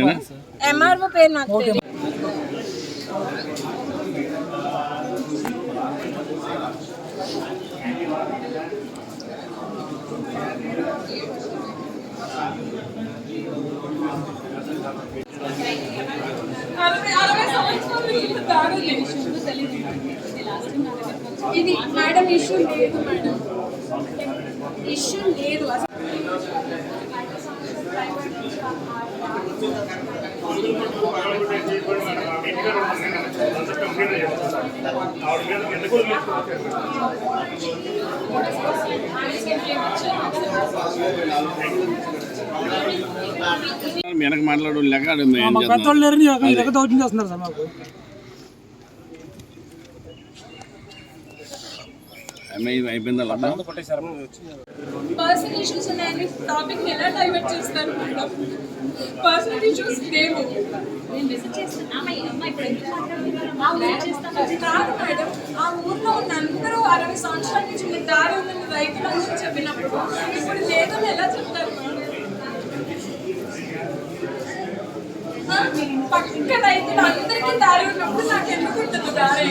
MR MRO పేరు నాకు ఇది మేడం ఇష్యూ లేదు మేడం. ఇష్యూ లేదు. అసలు మీ వెనక మాట్లాడు లేక ఆడు ఏం మా చేస్తున్నారు? పెద్దోళ్ళు లేరని ఒక ఇలాగ దౌర్జన్యం చేస్తున్నారు సార్ మాకు అమ్మాయి అయిపోయిందా లగ్నం పర్సనల్ ఇష్యూస్ ఉన్నాయని టాపిక్ ఎలా డైవర్ట్ చేస్తారు మేడం? పర్సనల్ ఇష్యూస్ లేవు కాదు మేడం. ఆ ఊర్లో ఉన్న అందరూ అరవై సంవత్సరాల నుంచి మీరు దారి ఉన్న రైతులు అని చెప్పినప్పుడు ఇప్పుడు లేదని ఎలా చెప్తారు మేడం? పక్క రైతులు అందరికీ దారి ఉన్నప్పుడు నాకు ఎందుకు ఉంటుంది దారి.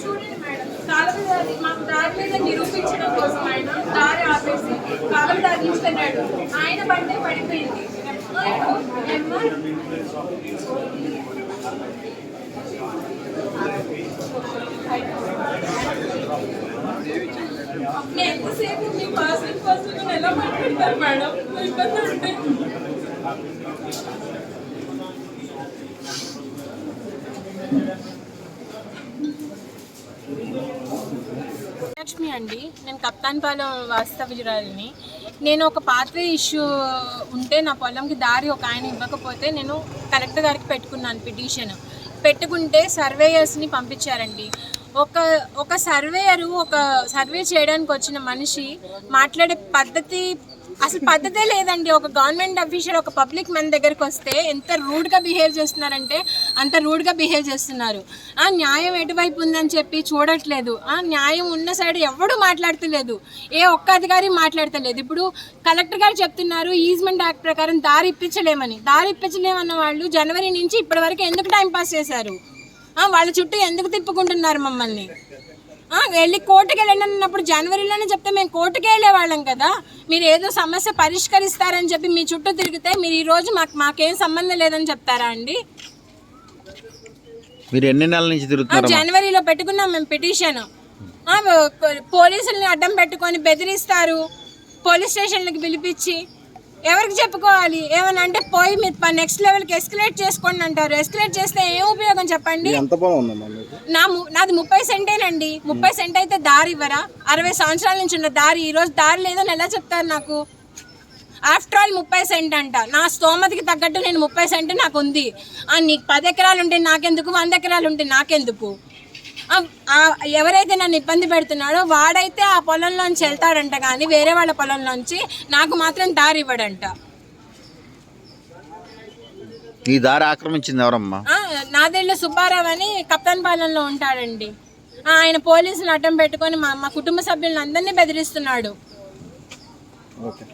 చూడండి మేడం కాలం మాకు దారి మీద నిరూపించడం కోసం ఆయన దారి ఆపేసి కాలం దాటించుకున్నాడు ఆయన బండే పడిపోయింది. ఎంతసేపు మీ పర్సనల్ పర్సనల్ ఎలా మాట్లాడతారు మేడం ఇబ్బంది ఉంటే లక్ష్మి అండి. నేను కప్తాన్పాలెం వాస్తవ్యురాలిని నేను ఒక పాత్ర ఇష్యూ ఉంటే నా పొలంకి దారి ఒక ఆయన ఇవ్వకపోతే నేను కలెక్టర్ గారికి పెట్టుకున్నాను పిటిషన్. పెట్టుకుంటే సర్వేయర్స్ని పంపించారండి. ఒక ఒక సర్వేయరు ఒక సర్వే చేయడానికి వచ్చిన మనిషి మాట్లాడే పద్ధతి అసలు పద్ధతే లేదండి. ఒక గవర్నమెంట్ అఫీషియల్ ఒక పబ్లిక్ మన దగ్గరికి వస్తే ఎంత రూడ్గా బిహేవ్ చేస్తున్నారంటే అంత రూడ్గా బిహేవ్ చేస్తున్నారు. ఆ న్యాయం ఎటువైపు ఉందని చెప్పి చూడట్లేదు. ఆ న్యాయం ఉన్న సైడ్ ఎవడు మాట్లాడతలేదు. ఏ ఒక్క అధికారి మాట్లాడతలేదు. ఇప్పుడు కలెక్టర్ గారు చెప్తున్నారు ఈజ్మెంట్ యాక్ట్ ప్రకారం దారి ఇప్పించలేమని. దారి ఇప్పించలేమన్న వాళ్ళు జనవరి నుంచి ఇప్పటి వరకు ఎందుకు టైం పాస్ చేశారు? వాళ్ళ చుట్టూ ఎందుకు తిప్పుకుంటున్నారు మమ్మల్ని? వెళ్ళి కోర్టుకి వెళ్ళండి అన్నప్పుడు జనవరిలోనే చెప్తే మేము కోర్టుకి వెళ్ళే వాళ్ళం కదా. మీరు ఏదో సమస్య పరిష్కరిస్తారని చెప్పి మీ చుట్టూ తిరిగితే మీరు ఈ రోజు మాకు మాకేం సంబంధం లేదని చెప్తారా అండి? మీరు ఎన్ని నెలల నుంచి తిరుగుతున్నారు జనవరిలో పెట్టుకున్నాం మేము పిటిషన్. పోలీసుల్ని అడ్డం పెట్టుకొని బెదిరిస్తారు. పోలీస్ స్టేషన్లకు పిలిపించి ఎవరికి చెప్పుకోవాలి? ఏమని అంటే పోయి మీరు నెక్స్ట్ లెవెల్కి ఎస్కలేట్ చేసుకోండి అంటారు. ఎస్కలేట్ చేస్తే ఏం ఉపయోగం చెప్పండి? నా నాది ముప్పై సెంటేనండి. ముప్పై సెంట్ అయితే దారి ఇవ్వరా? అరవై సంవత్సరాల నుంచి ఉన్న దారి ఈ రోజు దారి లేదని ఎలా చెప్తారు నాకు? ఆఫ్టర్ ఆల్ ముప్పై సెంట్ అంట. నా స్తోమతికి తగ్గట్టు నేను ముప్పై సెంట్ నాకు ఉంది. నీకు పది ఎకరాలు ఉంటే నాకెందుకు? వంద ఎకరాలు ఉంటే నాకెందుకు? ఎవరైతే నన్ను ఇబ్బంది పెడుతున్నాడో వాడైతే ఆ పొలంలోంచి వెళ్తాడంట కానీ వేరే వాళ్ళ పొలంలోంచి నాకు మాత్రం దారి ఇవ్వడంట. ఈ దారి ఆక్రమించింది ఎవరమ్మా? ఆ, నాదెళ్ళ సుబ్బారావు అని కప్తాన్పాలెంలో ఉంటాడండి. ఆ, ఆయన పోలీసులు అడ్డం పెట్టుకొని మా మా కుటుంబ సభ్యులను అందరినీ బెదిరిస్తున్నాడు. ఓకే.